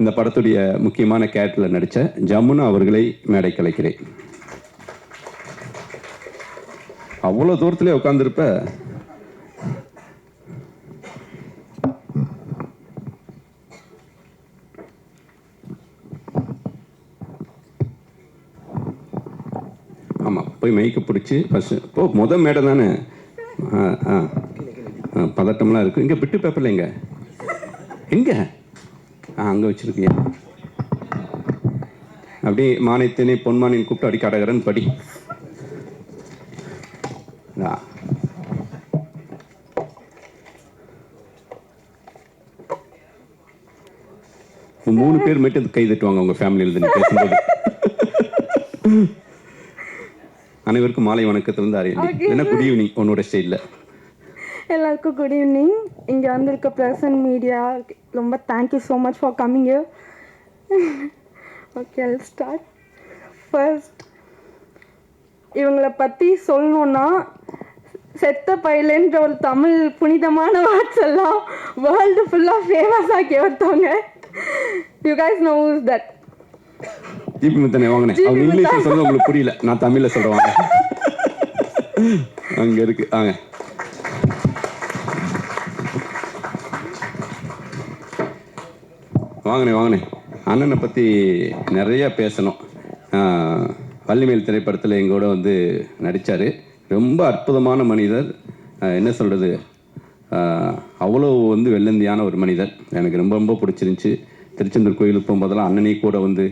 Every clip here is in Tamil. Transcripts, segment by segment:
இந்த படத்துடைய முக்கியமான கேட்டில் நடித்த ஜமுனா அவர்களை மேடை கலைக்கிறேன். அவ்வளோ தூரத்துலேயே உட்காந்துருப்ப ஆமாம் போய் மைக்கை பிடிச்சி ஃபஸ்ட்டு ஓ முத மேடை தானே? ஆ ஆ. பதட்டம்லாம் இருக்குது இங்கே பிட்டு பேப்பரில் எங்க? எங்கே? அங்கே வச்சுருக்கீங்க. அப்படியே மானியத்தினை பொன்மானின் கூப்பிட்டு அடி கடகரன் படி. மூணு பேர் மட்டும் கை தட்டுவாங்க உங்க ஃபேமிலியில இருந்து பேசும்போது. அனைவருக்கும் மாலை வணக்கத்திலிருந்து அறியண்டி என்ன குட் ஈவினிங் உன்னோட ஸ்டைலில் எல்லாருக்கும் குட் ஈவினிங். இங்கே வந்திருக்க ப்ரெசன்ட் மீடியா ரொம்ப thank you so much for coming you okay I'll start first இவங்களை பற்றி சொல்லணுன்னா செத்த பையலன்ற ஒரு தமிழ் புனிதமான வேர்ட்ஸ் எல்லாம் வேர்ல்டு ஃபுல்லாக ஃபேமஸ் ஆக்கி ஒருத்தவங்க. You guys knows that GP முத்தனே வாங்கினேன் அவங்க இங்கிலீஷ்ல சொல்றது உங்களுக்கு புரியல. நான் தமிழ்ல வாங்க. அங்க இருக்கு. வாங்க. வாங்கினே வாங்கினே அண்ணனை பற்றி நிறைய பேசணும். வள்ளிமேல் திரைப்படத்தில் எங்கூட வந்து நடித்தார் ரொம்ப அற்புதமான மனிதர். என்ன சொல்கிறது அவ்வளோ வந்து வெள்ளந்தியான ஒரு மனிதர். எனக்கு ரொம்ப ரொம்ப பிடிச்சிருந்துச்சி. திருச்செந்தூர் கோயிலுக்கு போகும்போதெல்லாம் அண்ணனே கூட வந்து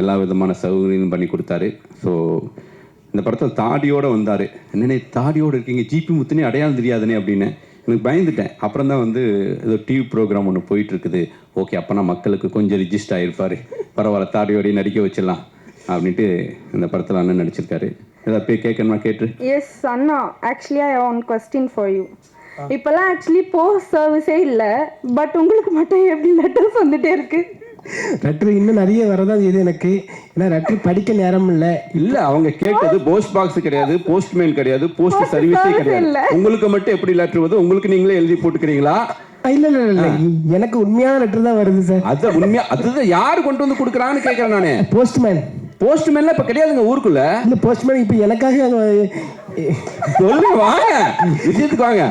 எல்லா விதமான சௌகரியமும் பண்ணி கொடுத்தாரு. ஸோ இந்த படத்தில் தாடியோடு வந்தார். என்னென்ன தாடியோடு இருக்கீங்க. ஜிபி முத்துனே அடையாளம் தெரியாதுனே அப்படின்னு. எனக்கு பயந்துட்டேன். அப்புறம் தான் வந்து ஏதோ டிவி ப்ரோக்ராம் ஒன்று போயிட்டு இருக்குது ஓகே அப்போனா மக்களுக்கு கொஞ்சம் ரிஜிஸ்ட் ஆகிருப்பார் பரவாயில்ல தாடியோடையும் நடிக்க வச்சிடலாம் அப்படின்ட்டு இந்த படத்தில் அண்ணன் நடிச்சிருக்காரு. ஏதாவது போய் கேட்கணுமா கேட்டு? Yes Anna actually I one question for you இப்போல்லாம் ஆக்சுவலி போஸ்ட் சர்வீஸே இல்லை பட் உங்களுக்கு மட்டும் எப்படி லெட்டர்ஸ் வந்துட்டே இருக்கு? லெட்ரு இன்னும் நிறைய வரதான் செய்யுது எனக்கு. ஏன்னா லெட்ரு படிக்க நேரம் இல்லை இல்ல அவங்க கேட்டது போஸ்ட் பாக்ஸ் கிடையாது போஸ்ட்மேன் கிடையாது போஸ்ட் சர்வீஸே கிடையாது. இல்ல. உங்களுக்கு மட்டும் எப்படி லெட்டர் வருது உங்களுக்கு நீங்களே எழுதி போட்டுக்கிறீங்களா? இல்லை இல்லை இல்லை எனக்கு உண்மையான லெட்ரு தான் வருது சார். அது உண்மையா அதுதான் யார் கொண்டு வந்து கொடுக்குறாங்கன்னு கேட்கறேன் நானு. போஸ்ட்மேன். போஸ்ட்மேன்லாம் இப்ப கிடையாதுங்க ஊருக்குள்ள. இந்த போஸ்ட்மேன் இப்போ எனக்காக சொல்லுங்க வாங்க. விஷயத்துக்கு வாங்க.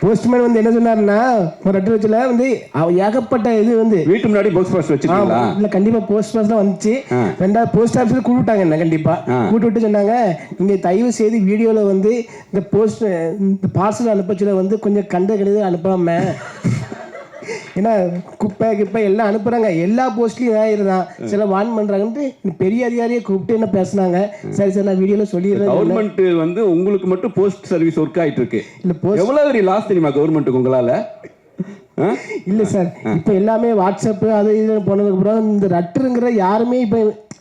போஸ்ட்மேன் வந்து என்ன சொன்னாருன்னா ஒரு வச்சுல வந்து அவ ஏகப்பட்ட இது வந்து வீட்டு முன்னாடி போஸ்ட் பாக்ஸ் வச்சிருக்கீங்களா இல்ல கண்டிப்பா போஸ்ட் பாஸ் தான் வந்துச்சு. ரெண்டாவது போஸ்ட் ஆஃபீஸ்ல கூப்பிட்டாங்க என்ன கண்டிப்பா. கூப்பிட்டு சொன்னாங்க நீங்க தயவு செய்து வீடியோல வந்து இந்த போஸ்ட் இந்த பார்சல் அனுப்பச்சுல வந்து கொஞ்சம் கண்ட கெடுது அனுப்பாம ஏன்னா குப்பை கிப்பை எல்லாம் அனுப்புறாங்க. எல்லா போஸ்ட்லயும் ஆயிருதான் சில வான் பண்றாங்கன்ட்டு இந்த பெரிய அதிகாரியை கூப்பிட்டு என்ன பேசுனாங்க? சரி சரி நான் வீடியோல சொல்லிடுறேன். கவர்மெண்ட் வந்து உங்களுக்கு மட்டும் போஸ்ட் சர்வீஸ் ஒர்க் ஆயிட்டு இருக்கு இல்ல போஸ்ட் எவ்வளவு பெரிய லாஸ் தெரியுமா கவர்மெண்ட்டுக்கு உங்களால? இல்ல சார் இப்போ எல்லாமே வாட்ஸ்அப் அது இது போனதுக்கு அப்புறம் இந்த ரட்டுங்கிற யாருமே இப்போ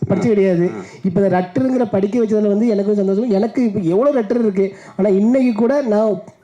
படிச்சு கிடையாது. இப்போ இந்த ரட்டுங்கிற படிக்க வச்சதுல வந்து எனக்கும் சந்தோஷம். எனக்கு இப்போ எவ்வளோ லெட்டர் இருக்கு? ஆனா இன்னைக்கு கூட நான்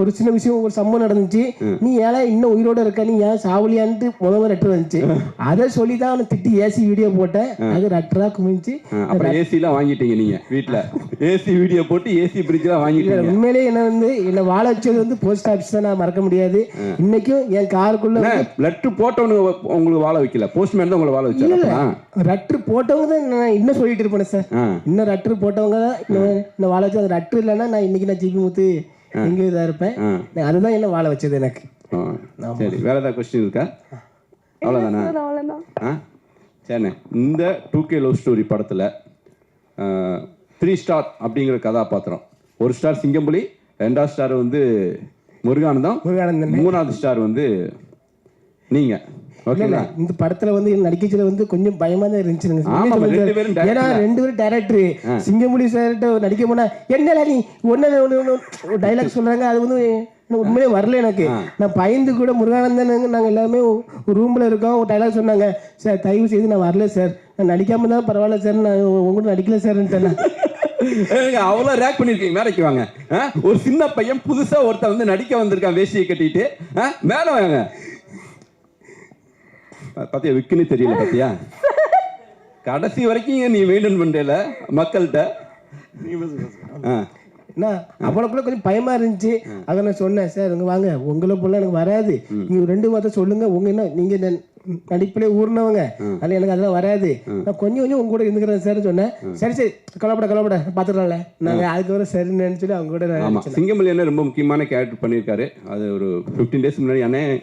ஒரு சின்ன விஷயம் ஒரு சம்பவம் நடந்துச்சு. நீ ஏழை இன்னும் உயிரோட இருக்க நீ ஏன் சாவலியான்ட்டு முத முத லெட்டர் வந்துச்சு. அதை சொல்லி தான் அவனை திட்டி ஏசி வீடியோ போட்டேன். அது லெட்டரா குமிச்சு ஆ, அப்புறம் ஏசி எல்லாம் வாங்கிட்டீங்க நீங்க வீட்ல. ஏசி வீடியோ போட்டு ஏசி பிரிட்ஜ் எல்லாம் வாங்கிட்டீங்க. உண்மையிலேயே என்ன வந்து என்ன வாழ வச்சது வந்து போஸ்ட் ஆஃபீஸ் தான் நான் மறக்க முடியாது. இன்னைக்கும் என் காருக்குள்ள லெட்டர் போட்டவனு உங்களுக்கு வாழ வைக்கல. போஸ்ட்மேன் தான் உங்களை வாழ வச்சாரு ரட்ரு போட்டவங்க தான் நான் இன்னும் சொல்லிட்டு இருப்பேன் சார். இன்னும் ரட்ரு போட்டவங்க தான் இன்னும் வாழ வச்சு அந்த ரட்ரு இல்லைன்னா நான் இன்னைக்கு நான் ஜிபி முத்து எங்க இதா இருப்பேன். அதுதான் என்ன வாழ வச்சது எனக்கு. ஆ, சரி வேற ஏதாவது கொஸ்டின் இருக்கா? அவ்வளோதானா ஆ? சரிண்ணே. இந்த டூ கே லவ் ஸ்டோரி படத்தில் த்ரீ ஸ்டார் அப்படிங்கிற கதாபாத்திரம். ஒரு ஸ்டார் சிங்கம்புலி ரெண்டாவது ஸ்டார் வந்து முருகானந்தம் முருகானந்தன். மூணாவது ஸ்டார் வந்து நீங்க. ஓகேங்களா இந்த படத்துல வந்து நடிக்கச்சுல வந்து கொஞ்சம் பயமா தான் இருந்துச்சு. ஆமா, ரெண்டு பேரும் ஏன்னா ரெண்டு பேரும் டேரக்டர் சிங்கமுடி சார்கிட்ட நடிக்க போனா என்னடா நீ? ஒன்னு டைலாக் சொல்றாங்க. அது வந்து உண்மையிலே வரல எனக்கு. நான் பயந்து கூட முருகானந்தன் நாங்க எல்லாமே ரூம்ல இருக்கோம். ஒரு டைலாக் சொன்னாங்க. சார் தயவு செய்து நான் வரல சார். நான் நடிக்காம தான் பரவாயில்ல சார். நான் உங்கள்கிட்ட நடிக்கல சார்ன்ட்டேன் ஏங்க, அவ்வளவு ரேக் பண்ணிருக்கீங்க. மேடைக்கு வாங்க? ஒரு சின்ன பையன் புதுசா ஒருத்தன் வந்து நடிக்க வந்திருக்கான் வேஷ்டியை கட்டிட்டு? மேல வாங்க. பா- பாத்தியா விக்குன்னு தெரியல பாத்தியா? கடைசி வரைக்கும் நீ மெயின்டைன் பண்றல? மக்கள்கிட்ட? ஆ. என்ன? அவளுக்குள்ள கொஞ்சம் பயமா இருந்துச்சு. அதை நான் சொன்னேன் சார் இங்க வாங்க. உங்களை போல எனக்கு வராது. நீங்க ரெண்டு வார்த்தை சொல்லுங்க. உங்க என்ன நீங்க ந- நடிப்பிலே ஊர்னவங்க. அதனால எனக்கு அதெல்லாம் வராது. நான் கொஞ்சம் கொஞ்சம் உங்க கூட இருந்துக்கிறேன் சார் சொன்னேன். சரி சரி. கலப்பட கலப்பட பாத்துக்கலாம்ல நாங்க அதுக்கப்புறம் சரின்னு நினைச்சிட்டு அவங்க கூட சிங்கமல்லி அண்ணன் ரொம்ப முக்கியமான கேரக்டர் பண்ணியிருக்காரு. அது ஒரு ஃபிஃப்டீன் டேஸ் முன்னாடி அண்ணே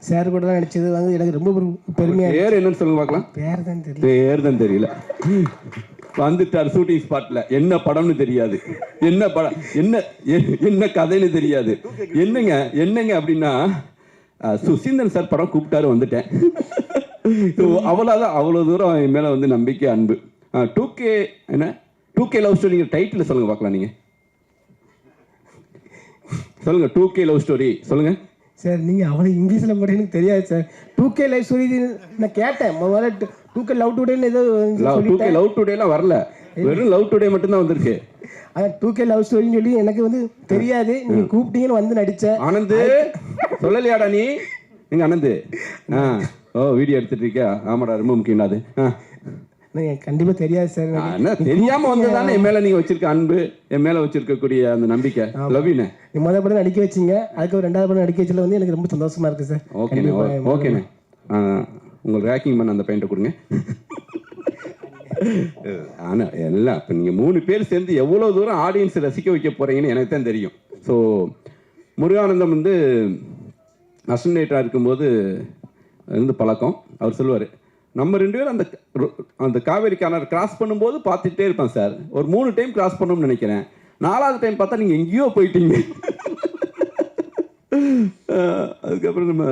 சார் கூட நடிச்சது. வந்து எனக்கு ரொம்ப ஒரு பெருமையா பேர் என்னன்னு சொல்லுங்க பார்க்கலாம். பேர் தான் தெரியல. பேர் தான் தெரியல. வந்துட்டார் ஷூட்டிங் ஸ்பாட்ல என்ன படம்னு தெரியாது. என்ன படம் என்ன என்ன கதைன்னு தெரியாது. என்னங்க என்னங்க அப்படின்னா அஹ், சுசீந்திரன் சார் படம் கூப்பிட்டாரு வந்துட்டேன். So, அவ்வளவுதான் அவ்வளவு தூரம் என் மேல வந்து நம்பிக்கை அன்பு. டூ கே என்ன? Two K love story title சொல்லுங்க பார்க்கலாம் நீங்க. சொல்லுங்க டூ கே லவ் ஸ்டோரி சொல்லுங்க. சார் நீங்க அவ்வளோ இங்கிலீஷ்ல மட்டும் எனக்கு தெரியாது sir two K life story நான் கேட்டேன். முதல்ல டூ கே லவ் டுடேன்னு ஏதோ லவ் டூ கே லவ் டுடேலாம் வரல. வெறும் லவ் டுடே மட்டும்தான் வந்திருக்கு. அதான் டூ கே லவ் ஸ்டோரின்னு சொல்லி எனக்கு வந்து தெரியாது. நீங்க கூப்பிட்டீங்கன்னு வந்து நடிச்சேன். ஆனந்து சொல்லலையாடா நீ? எங்க ஆனந்து. ஆ. ஓ வீடியோ எடுத்துட்டு இருக்கியா? ஆமாடா ரொம்ப முக்கியம் அது. ஆ. கண்டிப்பா தெரியாது சார். என்ன தெரியாம வந்ததானே என் மேல நீங்க வச்சிருக்க அன்பு என் மேல வச்சிருக்கக்கூடிய அந்த நம்பிக்கை. லவ்யூனு நீ முதல் படம் நடிக்க வச்சீங்க. அதுக்கு ரெண்டாவது படம் நடிக்க வச்சதுல வந்து எனக்கு ரொம்ப சந்தோஷமா இருக்கு சார். ஓகேண்ணே ஓகேண்ணே ஆ, உங்களுக்கு ரேக்கிங் பண்ண அந்த பையன்ட்ட கொடுங்க. ஆனா எல்லாம் இப்போ நீங்கள் மூணு பேர் சேர்ந்து எவ்வளோ தூரம் ஆடியன்ஸ் ரசிக்க வைக்க போறீங்கன்னு எனக்கு தான் தெரியும். ஸோ முருகானந்தம் வந்து அசனேட்டராக இருக்கும்போது இருந்து பழக்கம். அவர் சொல்லுவார் நம்ம ரெண்டு பேரும் அந்த அந்த காவேரி கிணறு கிராஸ் பண்ணும்போது பார்த்துட்டே இருப்பேன் சார். ஒரு மூணு டைம் கிராஸ் பண்ணணும்னு நினைக்கிறேன். நாலாவது டைம் பார்த்தா நீங்கள் எங்கேயோ போயிட்டீங்க. அதுக்கப்புறம் நம்ம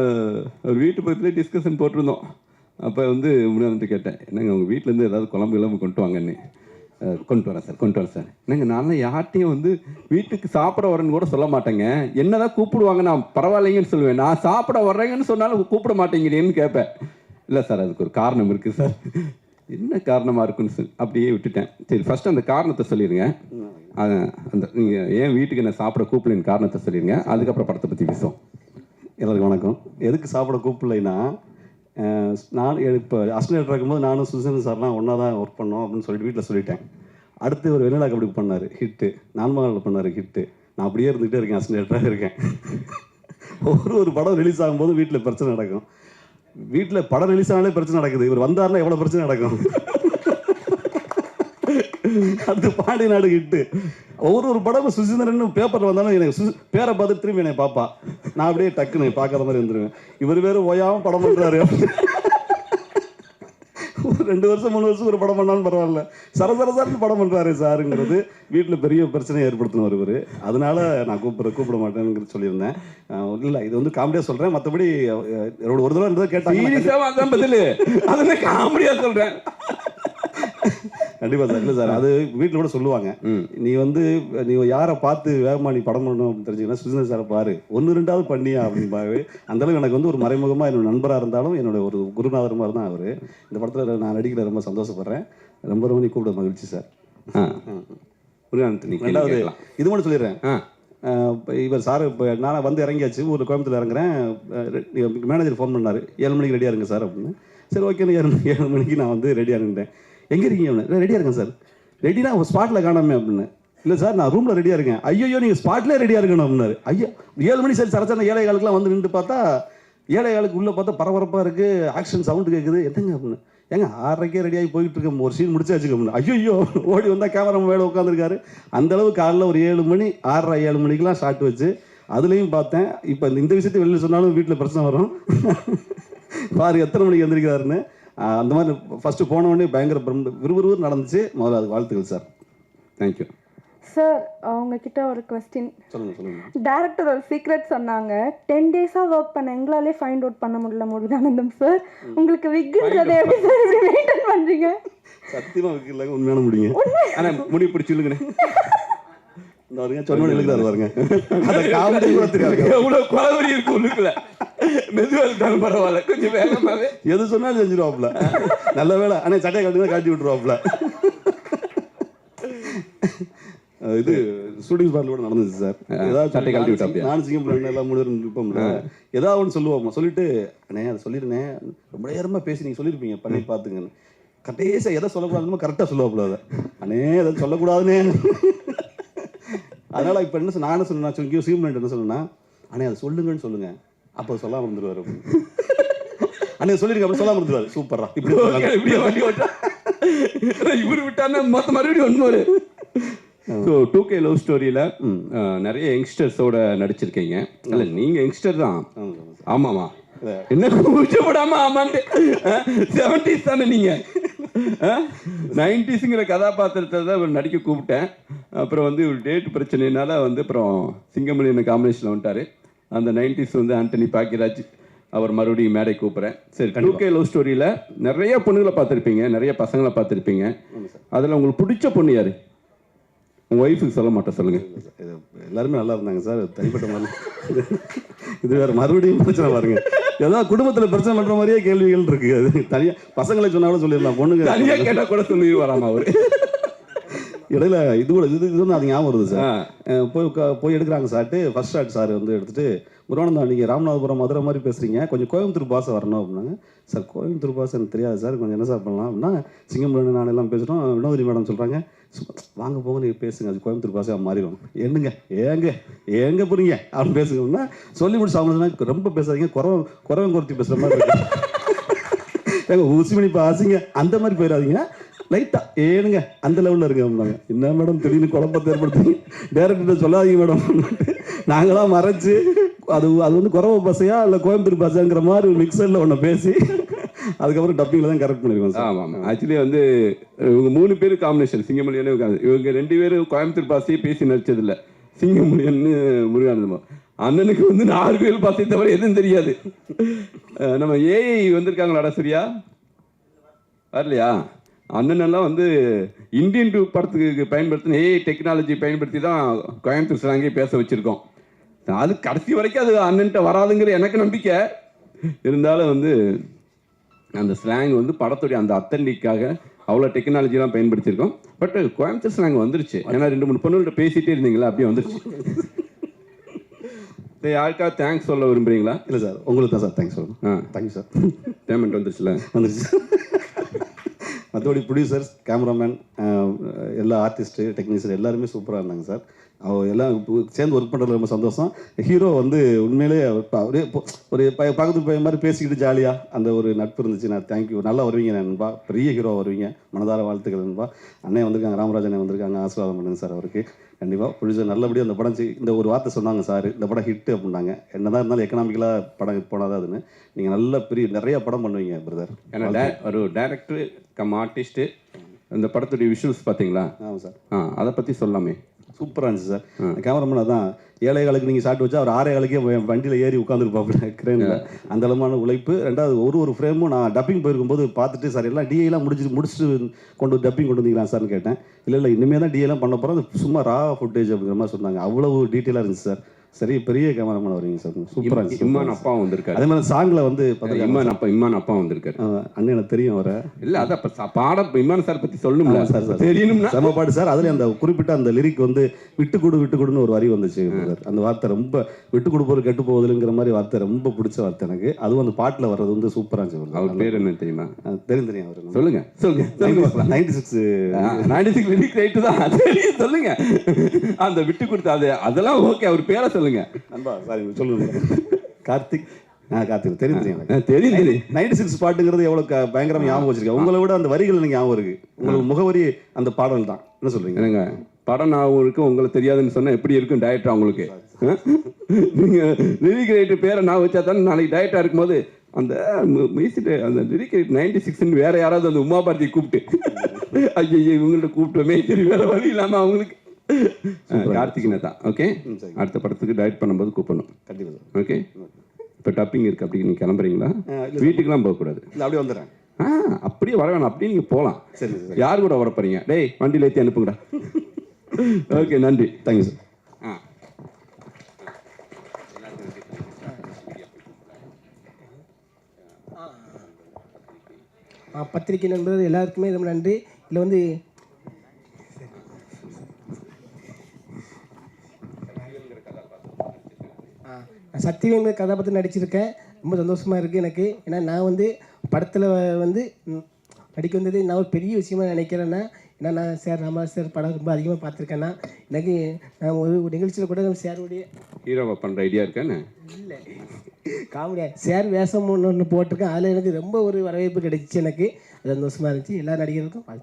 ஒரு வீட்டு பக்கத்துலேயே டிஸ்கஷன் போட்டிருந்தோம். அப்போ வந்து முன்னாடி கேட்டேன் என்னங்க உங்கள் வீட்டிலேருந்து ஏதாவது குழம்பு கிளம்பு கொண்டு வாங்கன்னு? கொண்டு வரேன் சார் கொண்டு வரேன் சார். என்னங்க நான்லாம் யார்ட்டையும் வந்து வீட்டுக்கு சாப்பிட வரேன்னு கூட சொல்ல மாட்டேங்க. என்னதான் கூப்பிடுவாங்க நான் பரவாயில்லைங்கன்னு சொல்லுவேன். நான் சாப்பிட வர்றேங்கன்னு சொன்னாலும் கூப்பிட மாட்டேங்கிறேன்னு கேட்பேன். இல்லை சார் அதுக்கு ஒரு காரணம் இருக்குது சார். என்ன காரணமாக இருக்குன்னு சொல்லி அப்படியே விட்டுட்டேன். சரி ஃபஸ்ட்டு அந்த காரணத்தை சொல்லிடுங்க அந்த நீங்கள் ஏன் வீட்டுக்கு என்ன சாப்பிட கூப்பிடலன்னு காரணத்தை சொல்லிடுங்க அதுக்கப்புறம் படத்தை பற்றி பேசுவோம். எல்லாருக்கும் வணக்கம். எதுக்கு சாப்பிட கூப்பிடலைன்னா நான் இப்போ அஸ்டேட் இருக்கும்போது நானும் சுசன் சார்லாம் ஒன்றா தான் ஒர்க் பண்ணோம் அப்படின்னு சொல்லிட்டு வீட்டில் சொல்லிட்டேன். அடுத்து ஒரு வெண்ணிலா கபடி பண்ணார் ஹிட்டு நான்மகளில் பண்ணார் ஹிட்டு நான் அப்படியே இருந்துகிட்டே இருக்கேன் அஸ்டேட்டராக இருக்கேன். ஒரு ஒரு படம் ரிலீஸ் ஆகும்போது வீட்டில் பிரச்சனை நடக்கும். வீட்டில் படம் ரிலீஸ் ஆனாலே பிரச்சனை நடக்குது. இவர் வந்தார்னா எவ்வளோ பிரச்சனை நடக்கும்? அது பாடி நாடு ஹிட்டு ஒவ்வொரு ஒரு படமும் சுசீந்திரன் பேப்பரில் வந்தாலும் எனக்கு சு பேரை பார்த்து திரும்பி என்னை பாப்பா நான் அப்படியே டக்குன்னு பார்க்காத மாதிரி வந்துருவேன் இவர் வேறு ஓயாமல் படம் பண்ணுறாரு ரெண்டு வருஷம் மூணு வருஷம் ஒரு படம் பண்ணாலும் பரவாயில்ல. சர படம் பண்ணுறாரு சாருங்கிறது வீட்டில் பெரிய பிரச்சனையை ஏற்படுத்தினவர் இவர். அதனால நான் கூப்பிட கூப்பிட மாட்டேங்கிறது சொல்லியிருந்தேன். இல்லை இது வந்து காமெடியாக சொல்கிறேன் மற்றபடி ஒரு ஒரு தடவை இருந்ததை கேட்டாங்க. அதான் பதில். அதை காமெடியாக சொல்கிறேன் கண்டிப்பா சார் இல்லை சார். அது வீட்டில் கூட சொல்லுவாங்க. நீ வந்து நீ யாரை பார்த்து வேகமா நீ படம் பண்ணணும் அப்படின்னு தெரிஞ்சுங்கன்னா சுஜிதன் சாரை பாரு. ஒன்று ரெண்டாவது பண்ணியா அப்படின்பாரு அந்த அளவுக்கு எனக்கு வந்து ஒரு மறைமுகமாக என்னோட நண்பராக இருந்தாலும் என்னோட ஒரு குருநாதர் மாதிரி தான் அவர். இந்த படத்தில் நான் நடிக்கிற ரொம்ப சந்தோஷப்படுறேன். ரொம்ப ரொம்ப நீ கூப்பிட மகிழ்ச்சி சார். ரெண்டாவது இது மட்டும் சொல்லிடுறேன். இவர் சார் இப்போ நான் வந்து இறங்கியாச்சு ஒரு கோயம்புத்தூர் இறங்குறேன். மேனேஜர் ஃபோன் பண்ணார். ஏழு மணிக்கு ரெடியாக இருங்க சார் அப்படின்னு. சரி ஓகே ஏழு ஏழு மணிக்கு நான் வந்து ரெடியாக இருந்தேன் எங்கே இருக்கீங்க அப்படின்னு. ரெடியாக இருக்கேன் சார் ரெடினா ஸ்பாட்டில் காணாமே அப்படின்னு. இல்லை சார் நான் ரூமில் ரெடியாக இருக்கேன். ஐயோ நீங்கள் ஸ்பாட்லேயே ரெடியாக இருக்கணும் அப்படின்னாரு. ஐயோ ஏழு மணி சரி சரச்சன ஏழை காலுக்குலாம் வந்து நின்று பார்த்தா ஏழை காலுக்கு உள்ளே பார்த்தா பரபரப்பாக இருக்குது ஆக்ஷன் சவுண்டு கேட்குது எதுங்க அப்படின்னு. ஏங்க ஆறரைக்கே ரெடியாகி போயிட்டு இருக்கோம். ஒரு சீன் முடிச்சாச்சு அப்படின்னு. ஐயோ ஓடி வந்தால் கேமரா மேலே உட்காந்துருக்காரு அந்த அளவு காலைல ஒரு ஏழு மணி ஆறரை ஏழு மணிக்கெலாம் ஷாட் வச்சு அதுலேயும் பார்த்தேன். இப்போ இந்த விஷயத்தை வெளியில் சொன்னாலும் வீட்டில் பிரச்சனை வரும். பாரு எத்தனை மணிக்கு எந்திரிக்கிறாருன்னு அந்த மாதிரி ஃபஸ்ட்டு போன உடனே பயங்கர பிரம்ம விறுவிறுவிறு நடந்துச்சு. முதல்ல அது வாழ்த்துக்கள் சார் தேங்க்யூ சார் அவங்க கிட்ட ஒரு கொஸ்டின் டேரக்டர் ஒரு சீக்ரெட் சொன்னாங்க. டென் டேஸாக ஒர்க் பண்ண எங்களாலே ஃபைண்ட் அவுட் பண்ண முடியல முருகானந்தம் சார் உங்களுக்கு விக்குன்றதை எப்படி சார் இப்படி மெயின்டைன் பண்ணுறீங்க சத்தியமாக வைக்கலாங்க உண்மையான முடியுங்க ஆனா முடி பிடிச்சி இந்த வருங்க சொன்ன எழுதுறாரு பாருங்க. அதை காமெடி கூட தெரியாது. எவ்வளவு குளவரி இருக்கு உள்ளுக்குள்ள மெதுவா இருந்தாலும் பரவாயில்ல. கொஞ்சம் வேகமாவே. எது சொன்னாலும் செஞ்சிருவாப்புல. நல்ல வேலை ஆனால் சட்டையை கட்டி காட்டி விட்டுருவாப்புல. அஹ் இது ஷூட்டிங் ஸ்பாட்ல கூட நடந்துச்சு சார் ஏதாவது சட்டை கழட்டி விட்டாப்லையா? நான் சிங்கம் எல்லாம் இருப்போம்ல. ஏதாவது ஒன்று சொல்லுவோம். சொல்லிட்டு அண்ணே அதை சொல்லிருந்தேன் ரொம்ப நேரமா பேசி நீங்க சொல்லியிருப்பீங்க பண்ணி பார்த்துங்கன்னு. கடைசியா எதை சொல்லக்கூடாதுன்னு கரெக்டாக சொல்லுவாப்புல அதை. அண்ணே அதை சொல்லக்கூடாதுனே அதனால இப்போ என்ன சொன்ன- நான் என்ன சொன்னேன் சொல்லி சீம் என்ன சொன்னேன்னா அண்ணே அதை சொல்லுங்கன்னு சொல்லுங்க. அப்போ சொல்லாம இருந்துருவாரு. அண்ணே சொல்லிருக்க அப்படி சொல்லாம இருந்துருவாரு. சூப்பரா இப்படி வண்டி ஓட்டா இவரு விட்டான்னா மொத்த மறுபடியும் ஒன்று ஸோ டூ கே லவ் ஸ்டோரியில் நிறைய யங்ஸ்டர்ஸோட நடிச்சிருக்கீங்க. இல்ல நீங்க யங்ஸ்டர் தான். ஆமா, ஆமா. ஆமாமா. என்ன கூச்சப்படாம ஆமான்ட்டு செவன்டிஸ் தானே நீங்க? நைன்டிஸுங்கிற கதாபாத்திரத்தை தான் நடிக்க கூப்பிட்டேன். அப்புறம் வந்து டேட் பிரச்சனைனால வந்து அப்புறம் சிங்கமணி என்ன காம்பினேஷனில் வந்துட்டாரு. அந்த நைன்டிஸ் வந்து ஆண்டனி பாக்கியராஜ் அவர் மறுபடியும் மேடை கூப்பிட்றேன். சரி டூ கே லவ் ஸ்டோரியில் நிறைய பொண்ணுங்களை பார்த்துருப்பீங்க நிறைய பசங்களை பார்த்துருப்பீங்க. அதில் உங்களுக்கு பிடிச்ச பொண்ணு யாரு? உங்கள் ஒய்ஃபுக்கு சொல்ல மாட்டேன் சொல்லுங்கள் எல்லாருமே நல்லா இருந்தாங்க சார். தனிப்பட்ட மாதிரி. இது வேற மறுபடியும் பிரச்சனை பாருங்க. ஏதாவது குடும்பத்துல பிரச்சனை பண்ற மாதிரியே கேள்விகள் இருக்கு. அது தனியா பசங்களை சொன்னாலும் சொல்லிடலாம் பொண்ணுங்க தனியாக கேட்டால் கூட சொல்லி வராமா அவர்? இடையில இது கூட இது இது வந்து அது ஞாபகம் வருது சார். போய் போய் எடுக்கிறாங்க சார்ட்டு. ஃபர்ஸ்ட் ஷாட் சார் வந்து எடுத்துட்டு முருகானந்தா நீங்கள் ராமநாதபுரம் மதுரை மாதிரி பேசுறீங்க. கொஞ்சம் கோயம்புத்தூர் பாசை வரணும் அப்படின்னாங்க. சார் கோயம்புத்தூர் பாசை எனக்கு தெரியாது சார். கொஞ்சம் என்ன சார் பண்ணலாம்? அப்படின்னா சிங்கம்புலன் நான் எல்லாம் பேசுகிறோம் வினோதினி மேடம் சொல்கிறாங்க வாங்க போங்க நீங்கள் பேசுங்க. அது கோயம்புத்தூர் பாசையாக மாறிடும். என்னங்க ஏங்க ஏங்க புரியுங்க? அப்படின்னு பேசுங்கன்னா சொல்லி முடிச்சு அவங்க சொன்னாங்க, ரொம்ப பேசாதீங்க. குறவன் குறவன் குறைச்சி பேசுகிற மாதிரி இருக்கு. ஏங்க ஊசி மணி பாசிங்க அந்த மாதிரி போயிடாதீங்க. லைட்டா ஏனுங்க அந்த லெவலில் இருங்க என்ன மேடம் திடீர்னு குழப்பத்தை ஏற்படுத்தி? டேரக்டர் சொல்லாதீங்க மேடம் நாங்களாம் மறைச்சு அது அது வந்து குறவ பசையா இல்லை கோயம்புத்தூர் பசங்கிற மாதிரி ஒரு மிக்சரில் ஒன்று பேசி அதுக்கப்புறம் டப்பிங்கில் தான் கரெக்ட் பண்ணிருக்கோம் சார் ஆமாம் ஆமாம் ஆக்சுவலி வந்து இவங்க மூணு பேர் காம்பினேஷன் சிங்கமொழியனே இவங்க ரெண்டு பேரும் கோயம்புத்தூர் பாசையே பேசி நடிச்சதில்ல. சிங்கமொழியன்னு முருகானந்தமா. அண்ணனுக்கு வந்து நாலு பேர் பாசை தவிர எதுவும் தெரியாது. நம்ம ஏஐ வந்திருக்காங்களாடா சரியா? வரலையா? அண்ணன் எல்லாம் வந்து இந்தியன் டூ படத்துக்கு பயன்படுத்தின ஏஐ டெக்னாலஜி பயன்படுத்தி தான் கோயம்புத்தூர் ஸ்லாங்கே பேச வச்சுருக்கோம். அது கடைசி வரைக்கும் அது அண்ணன்ட்ட வராதுங்கிற எனக்கு நம்பிக்கை. இருந்தாலும் வந்து அந்த ஸ்லாங் வந்து படத்துடைய அந்த அத்தன்டிக்காக அவ்வளோ டெக்னாலஜிலாம் பயன்படுத்தியிருக்கோம். பட் கோயம்புத்தூர் ஸ்லாங் வந்துருச்சு. ஏன்னா ரெண்டு மூணு பொண்ணுகிட்ட பேசிட்டே இருந்தீங்களா? அப்படியே வந்துருச்சு. யாருக்கா தேங்க்ஸ் சொல்ல விரும்புறீங்களா? இல்லை சார். உங்களுக்கு தான் சார் தேங்க்ஸ் சொல்லணும். ஆ. தேங்க்யூ சார் பேமெண்ட் வந்துருச்சுல? வந்துருச்சு. மற்றபடி ப்ரொடியூசர்ஸ் கேமராமேன் எல்லா ஆர்டிஸ்ட்டு டெக்னீஷியன் எல்லாருமே சூப்பராக இருந்தாங்க சார். அவங்க எல்லாம் சேர்ந்து ஒர்க் பண்ணுறது ரொம்ப சந்தோஷம். ஹீரோ வந்து உண்மையிலே அவர் ஒரு ப- பக்கத்து பையன் மாதிரி பேசிக்கிட்டு ஜாலியாக அந்த ஒரு நட்பு இருந்துச்சு. நான் தேங்க்யூ நல்லா வருவீங்க நண்பா. பெரிய ஹீரோ வருவீங்க. மனதார வாழ்த்துக்கள் நண்பா. அண்ணன் வந்திருக்காங்க ராமராஜ் அண்ணன் வந்திருக்காங்க. ஆசீர்வாதம் பண்ணுங்க சார் அவருக்கு. கண்டிப்பாக ப்ரொடியூசர் நல்லபடியாக அந்த படம் இந்த ஒரு வார்த்தை சொன்னாங்க சார் இந்த படம் ஹிட் அப்படின்னாங்க. என்னதான் இருந்தாலும் எக்கனாமிக்கலாக படம் போனாதான் அதுன்னு. நீங்கள் நல்ல பெரிய நிறைய படம் பண்ணுவீங்க பிரதர் ஏன்னா டே- ஒரு டைரக்டர் கம் ஆர்டிஸ்ட்டு இந்த படத்துடைய விஷுவல்ஸ் பார்த்தீங்களா ஆமாம் சார் ஆ அதை பற்றி சொல்லாமே. சூப்பராக இருந்துச்சு சார். கேமராமேன் அதான் ஏழை காலுக்கு நீங்கள் ஷாட் வச்சா அவர் ஆறே காலுக்கே வண்டியில் ஏறி உட்காந்துருப்பாப்புல கிரேனில் அந்த அளவான உழைப்பு. ரெண்டாவது ஒரு ஒரு ஃப்ரேமும் நான் டப்பிங் போயிருக்கும்போது பார்த்துட்டு சார் எல்லாம் டிஏலாம் முடிச்சு முடிச்சுட்டு கொண்டு டப்பிங் கொண்டு வந்தீங்களா சார்னு கேட்டேன். இல்லை இல்லை இனிமேல் தான் டிஏலாம் பண்ண போகிறோம் அது சும்மா ரா ஃபுட்டேஜ் அப்படிங்கிற மாதிரி சொன்னாங்க. அவ்வளவு டீட்டெயிலாக இருந்துச்சு சார். சரி பெரிய கேமராமேன் வருவீங்க சார்? சூப்பராக இம்மான் அப்பாவும் வந்திருக்காரு. அதே மாதிரி சாங்கில் வந்து இம்மான் அப்பா இம்மான் அப்பா வந்திருக்காரு. அண்ணன் எனக்கு தெரியும் அவரை. இல்ல அத அப்ப ச- பாட இம்மான் சார் பத்தி சொல்லணும்ல. Sir, sir. தெரியணும்னா செம பாட்டு சார். அதுல அந்த குறிப்பிட்ட அந்த லிரிக் வந்து விட்டு கொடு விட்டு கொடுன்னு ஒரு வரி வந்துச்சு. அந்த வார்த்தை ரொம்ப விட்டு கொடுப்போர் கெட்டு போகுதுங்கிற மாதிரி வார்த்தை ரொம்ப பிடிச்ச வார்த்தை எனக்கு. அதுவும் அந்த பாட்டுல வர்றது வந்து சூப்பரா இருந்துச்சு அவர் பேர் என்ன தெரியுமா? தெரியும் தெரியும் அவர். சொல்லுங்க சொல்லுங்க. Ninety six ninety six. Lyric right தான். தெரியும் சொல்லுங்க. அந்த விட்டு கொடுத்த அது அதெல்லாம் ஓகே அவர் பேரை சொல்லுங்க. நண்பா சாரி சொல்லுங்க கார்த்திக் கார்த்திக் தெரியும் தெரியும்? தெரியும் தெரியும். நைன்டி சிக்ஸ் பாட்டுங்கிறது எவ்வளவு பயங்கரமா ஞாபகம் வச்சிருக்கேன். உங்களை விட அந்த வரிகள் எனக்கு ஞாபகம் இருக்கு. உங்களுக்கு முகவரி அந்த பாடல் தான். என்ன சொல்றீங்க? என்னங்க? படம் ஞாபகம் இருக்கு உங்களுக்கு தெரியாதுன்னு சொன்னா எப்படி இருக்கும் டயட்டா உங்களுக்கு? ஆ? நீங்க லிரிக் ரைட்டு பேரை நான் வச்சா தானே நாளைக்கு டயட்டா இருக்கும்போது அந்த மியூசிக் அந்த லிரிக் நைன்டி சிக்ஸ்னு வேற யாராவது அந்த உமா பாரதி கூப்பிட்டு ஐயோ இவங்கள்ட்ட கூப்பிட்டோமே சரி வேற வழி இல்லாம அவங்களுக்கு கார்த்திகனை தான் ஓகே அடுத்த படத்துக்கு டைரக்ட் பண்ணும்போது கூப்பிடணும். கண்டிப்பாக ஓகே இப்போ டப்பிங் இருக்கு அப்படி நீங்கள் கிளம்புறீங்களா? வீட்டுக்கெல்லாம் போகக்கூடாது இல்லை அப்படியே வந்துடுறேன். ஆ அப்படியே வர வேணாம். அப்படியே நீங்கள் போகலாம் சரி யார் கூட வர போறீங்க? டேய் வண்டியில் ஏற்றி அனுப்புங்கடா. ஓகே நன்றி. தேங்க்யூ சார் ஆ. ஆ, பத்திரிகை நண்பர்கள் எல்லாருக்குமே ரொம்ப நன்றி. இதில் வந்து ஆ, நான் சத்தியவேங்க கதாபாத்திரம் நடிச்சிருக்கேன். ரொம்ப சந்தோஷமாக இருக்குது எனக்கு. ஏன்னா நான் வந்து படத்தில் வந்து நடிக்க வந்தது நான் ஒரு பெரிய விஷயமா நினைக்கிறேன்னா ஏன்னா நான் சார் ராமா சார் படம் ரொம்ப அதிகமாக பார்த்துருக்கேன்னா எனக்கு நான் ஒரு நிகழ்ச்சியில் கூட சாருடைய ஹீரோவை பண்ணுற ஐடியா இருக்கான்னு இல்லை. காமெடியா. சார் வேஷம் ஒன்று ஒன்று போட்டிருக்கேன். அதில் எனக்கு ரொம்ப ஒரு வரவேற்பு கிடைச்சிச்சு எனக்கு. அது சந்தோஷமாக இருந்துச்சு. எல்லா நடிகர்களுக்கும்